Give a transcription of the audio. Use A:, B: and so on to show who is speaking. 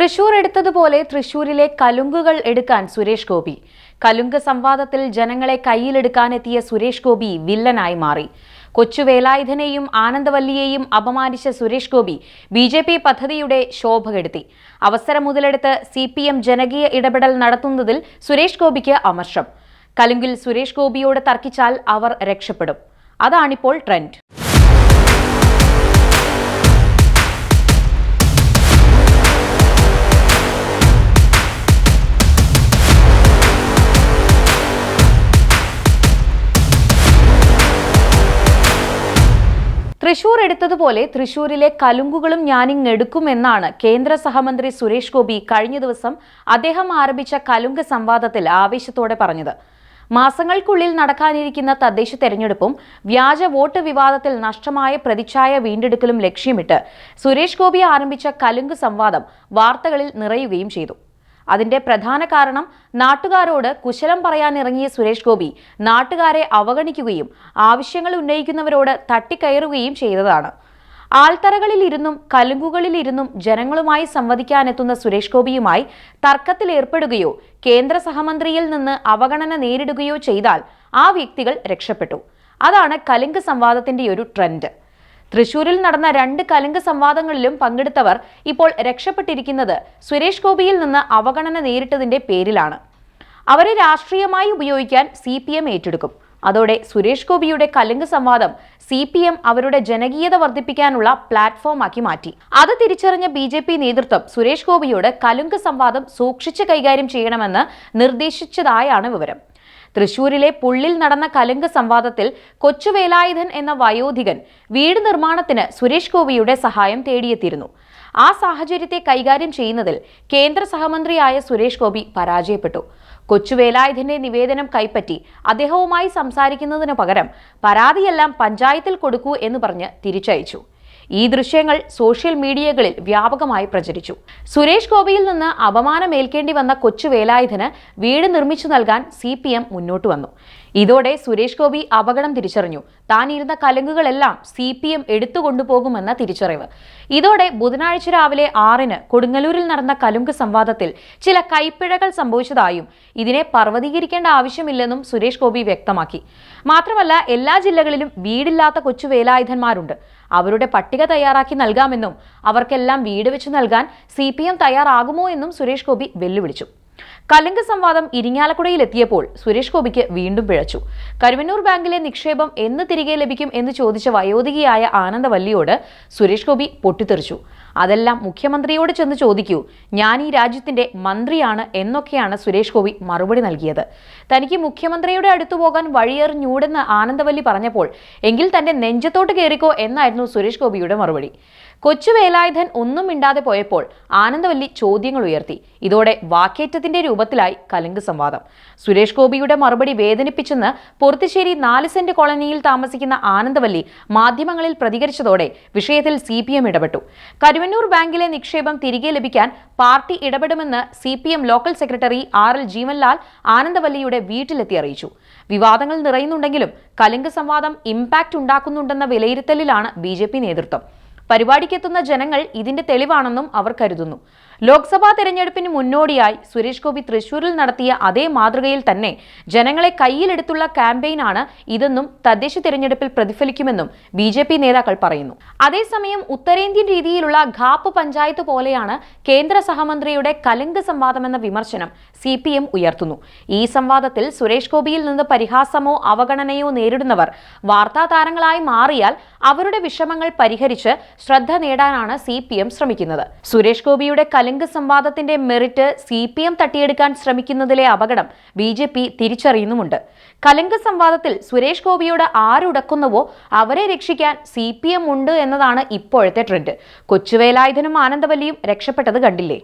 A: തൃശൂർ എടുത്തതുപോലെ തൃശൂരിലെ കലുങ്കുകൾ എടുക്കാൻ സുരേഷ് ഗോപി. കലുങ്ക് സംവാദത്തിൽ ജനങ്ങളെ കയ്യിലെടുക്കാനെത്തിയ സുരേഷ് ഗോപി വില്ലനായി മാറി. കൊച്ചു വേലായുധനെയും ആനന്ദവല്ലിയെയും അപമാനിച്ച Suresh Gopi B J P പദ്ധതിയുടെ ശോഭ കെടുത്തി. അവസരം മുതലെടുത്ത് സി പി എം ജനകീയ ഇടപെടൽ നടത്തുന്നതിൽ സുരേഷ് ഗോപിക്ക് അമർഷം. കലുങ്കിൽ സുരേഷ് ഗോപിയോട് തർക്കിച്ചാൽ അവർ രക്ഷപ്പെടും. അതാണിപ്പോൾ ട്രെൻഡ്. തൃശൂർ എടുത്തതുപോലെ തൃശൂരിലെ കലുങ്കുകളും ഞാനിങ് എടുക്കുമെന്നാണ് കേന്ദ്ര സഹമന്ത്രി സുരേഷ് ഗോപി കഴിഞ്ഞ ദിവസം അദ്ദേഹം ആരംഭിച്ച കലുങ്ക് സംവാദത്തിൽ ആവേശത്തോടെ പറഞ്ഞത്. മാസങ്ങൾക്കുള്ളിൽ നടക്കാനിരിക്കുന്ന തദ്ദേശ തെരഞ്ഞെടുപ്പും വ്യാജ വോട്ട് വിവാദത്തിൽ നഷ്ടമായ പ്രതിച്ഛായ വീണ്ടെടുക്കലും ലക്ഷ്യമിട്ട് സുരേഷ് ഗോപി ആരംഭിച്ച കലുങ്ക് സംവാദം വാർത്തകളിൽ നിറയുകയും ചെയ്തു. അതിന്റെ പ്രധാന കാരണം നാട്ടുകാരോട് കുശലം പറയാനിറങ്ങിയ സുരേഷ് ഗോപി നാട്ടുകാരെ അവഗണിക്കുകയും ആവശ്യങ്ങൾ ഉന്നയിക്കുന്നവരോട് തട്ടിക്കയറുകയും ചെയ്തതാണ്. ആൽത്തറകളിലിരുന്നും കലുങ്കുകളിലിരുന്നും ജനങ്ങളുമായി സംവദിക്കാനെത്തുന്ന സുരേഷ് ഗോപിയുമായി തർക്കത്തിലേർപ്പെടുകയോ കേന്ദ്ര സഹമന്ത്രിയിൽ നിന്ന് അവഗണന നേരിടുകയോ ചെയ്താൽ ആ വ്യക്തികൾ രക്ഷപ്പെട്ടു. അതാണ് കലുങ്ക് സംവാദത്തിന്റെ ഒരു ട്രെൻഡ്. തൃശൂരിൽ നടന്ന രണ്ട് കലുങ്ക് സംവാദങ്ങളിലും പങ്കെടുത്തവർ ഇപ്പോൾ രക്ഷപ്പെട്ടിരിക്കുന്നത് സുരേഷ് ഗോപിയിൽ നിന്ന് അവഗണന നേരിട്ടതിന്റെ പേരിലാണ്. അവരെ രാഷ്ട്രീയമായി ഉപയോഗിക്കാൻ സി പി എം ഏറ്റെടുക്കും. അതോടെ സുരേഷ് ഗോപിയുടെ കലുങ്ക് സംവാദം സി പി എം അവരുടെ ജനകീയത വർദ്ധിപ്പിക്കാനുള്ള പ്ലാറ്റ്ഫോമാക്കി മാറ്റി. അത് തിരിച്ചറിഞ്ഞ ബി ജെ പി നേതൃത്വം സുരേഷ് ഗോപിയോട് കലുങ്ക് സംവാദം സൂക്ഷിച്ച് കൈകാര്യം ചെയ്യണമെന്ന് നിർദ്ദേശിച്ചതായാണ് വിവരം. തൃശൂരിലെ പുള്ളിൽ നടന്ന കലുങ്ക് സംവാദത്തിൽ കൊച്ചുവേലായുധൻ എന്ന വയോധികൻ വീട് നിർമ്മാണത്തിന് സുരേഷ് ഗോപിയുടെ സഹായം തേടിയെത്തിയിരുന്നു. ആ സാഹചര്യത്തെ കൈകാര്യം ചെയ്യുന്നതിൽ കേന്ദ്ര സഹമന്ത്രിയായ സുരേഷ് ഗോപി പരാജയപ്പെട്ടു. കൊച്ചുവേലായുധന്റെ നിവേദനം കൈപ്പറ്റി അദ്ദേഹവുമായി സംസാരിക്കുന്നതിനു പകരം പരാതിയെല്ലാം പഞ്ചായത്തിൽ കൊടുക്കൂ എന്ന് പറഞ്ഞ് തിരിച്ചയച്ചു. ഈ ദൃശ്യങ്ങൾ സോഷ്യൽ മീഡിയകളിൽ വ്യാപകമായി പ്രചരിച്ചു. സുരേഷ് ഗോപിയിൽ നിന്ന് അപമാനമേൽക്കേണ്ടി വന്ന കൊച്ചു വേലായുധന് വീട് നിർമ്മിച്ചു നൽകാൻ സി മുന്നോട്ട് വന്നു. ഇതോടെ സുരേഷ് ഗോപി അപകടം തിരിച്ചറിഞ്ഞു. താൻ ഇരുന്ന കലുങ്കുകളെല്ലാം സി പി എം എടുത്തുകൊണ്ടുപോകുമെന്ന തിരിച്ചറിവ്. ഇതോടെ ബുധനാഴ്ച രാവിലെ ആറിന് കൊടുങ്ങല്ലൂരിൽ നടന്ന കലുങ്ക് സംവാദത്തിൽ ചില കൈപ്പിഴകൾ സംഭവിച്ചതായും ഇതിനെ പർവതീകരിക്കേണ്ട ആവശ്യമില്ലെന്നും സുരേഷ് ഗോപി വ്യക്തമാക്കി. മാത്രമല്ല എല്ലാ ജില്ലകളിലും വീടില്ലാത്ത കൊച്ചു വേലായുധന്മാരുണ്ട്. അവരുടെ പട്ടിക തയ്യാറാക്കി നൽകാമെന്നും അവർക്കെല്ലാം വീട് വെച്ച് നൽകാൻ സി തയ്യാറാകുമോ എന്നും സുരേഷ് ഗോപി വെല്ലുവിളിച്ചു. കലുങ്ക് സംവാദം ഇരിങ്ങാലക്കുടയിൽ എത്തിയപ്പോൾ സുരേഷ് ഗോപിക്ക് വീണ്ടും പിഴച്ചു. കരുവന്നൂർ ബാങ്കിലെ നിക്ഷേപം എന്ന് തിരികെ ലഭിക്കും എന്ന് ചോദിച്ച വയോധികയായ ആനന്ദവല്ലിയോട് സുരേഷ് ഗോപി പൊട്ടിത്തെറിച്ചു. അതെല്ലാം മുഖ്യമന്ത്രിയോട് ചെന്ന് ചോദിക്കൂ. ഞാൻ ഈ രാജ്യത്തിന്റെ മന്ത്രിയാണ് എന്നൊക്കെയാണ് സുരേഷ് ഗോപി മറുപടി നൽകിയത്. തനിക്ക് മുഖ്യമന്ത്രിയുടെ അടുത്തു പോകാൻ വഴിയേറിഞ്ഞൂടെന്ന് ആനന്ദവല്ലി പറഞ്ഞപ്പോൾ എങ്കിൽ തന്റെ നെഞ്ചത്തോട്ട് കയറിക്കോ എന്നായിരുന്നു സുരേഷ് ഗോപിയുടെ മറുപടി. കൊച്ചു വേലായുധൻ ഒന്നും മിണ്ടാതെ പോയപ്പോൾ ആനന്ദവല്ലി ചോദ്യങ്ങൾ ഉയർത്തി. ഇതോടെ വാക്കേറ്റത്തിന്റെ രൂപത്തിലായി കലങ്ക് സംവാദം. സുരേഷ് ഗോപിയുടെ മറുപടി വേദനിപ്പിച്ചെന്ന് പൊറത്തുശ്ശേരി നാല് സെന്റ് കോളനിയിൽ താമസിക്കുന്ന ആനന്ദവല്ലി മാധ്യമങ്ങളിൽ പ്രതികരിച്ചതോടെ വിഷയത്തിൽ സി ഇടപെട്ടു. കരുവന്നൂർ ബാങ്കിലെ നിക്ഷേപം തിരികെ ലഭിക്കാൻ party ഇടപെടുമെന്ന് C local secretary R L Jeevanlal ആനന്ദവല്ലിയുടെ വീട്ടിലെത്തി അറിയിച്ചു. വിവാദങ്ങൾ നിറയുന്നുണ്ടെങ്കിലും കലിംഗ് സംവാദം ഇമ്പാക്ട് ഉണ്ടാക്കുന്നുണ്ടെന്ന വിലയിരുത്തലിലാണ് ബി നേതൃത്വം. പരിപാടിക്കെത്തുന്ന ജനങ്ങൾ ഇതിന്റെ തെളിവാണെന്നും അവർ കരുതുന്നു. ലോക്സഭാ തെരഞ്ഞെടുപ്പിന് മുന്നോടിയായി സുരേഷ് ഗോപി തൃശൂരിൽ നടത്തിയ അതേ മാതൃകയിൽ തന്നെ ജനങ്ങളെ കയ്യിലെടുത്തുള്ള ക്യാമ്പയിനാണ് ഇതെന്നും തദ്ദേശ തെരഞ്ഞെടുപ്പിൽ പ്രതിഫലിക്കുമെന്നും ബി നേതാക്കൾ പറയുന്നു. അതേസമയം ഉത്തരേന്ത്യൻ രീതിയിലുള്ള ഖാപ്പ് പഞ്ചായത്ത് പോലെയാണ് കേന്ദ്ര സഹമന്ത്രിയുടെ കലുങ്ക് സംവാദമെന്ന വിമർശനം സി പി എം ഉയർത്തുന്നു. ഈ സംവാദത്തിൽ സുരേഷ് ഗോപിയിൽ നിന്ന് പരിഹാസമോ അവഗണനയോ നേരിടുന്നവർ വാർത്താ താരങ്ങളായി മാറിയാൽ അവരുടെ വിഷമങ്ങൾ പരിഹരിച്ച് ശ്രദ്ധ നേടാനാണ് സി പി എം ശ്രമിക്കുന്നത്. സുരേഷ് ഗോപിയുടെ കലുങ്ക് സംവാദത്തിന്റെ മെറിറ്റ് സി പി എം തട്ടിയെടുക്കാൻ ശ്രമിക്കുന്നതിലെ അപകടം ബി ജെ പി തിരിച്ചറിയുന്നുമുണ്ട്. കലുങ്ക് സംവാദത്തിൽ സുരേഷ് ഗോപിയോട് ആരുടക്കുന്നുവോ അവരെ രക്ഷിക്കാൻ സി പി എം ഉണ്ട് എന്നതാണ് ഇപ്പോഴത്തെ ട്രെൻഡ്. കൊച്ചുവേലായുധനും ആനന്ദവല്ലിയും രക്ഷപ്പെട്ടത് കണ്ടില്ലേ?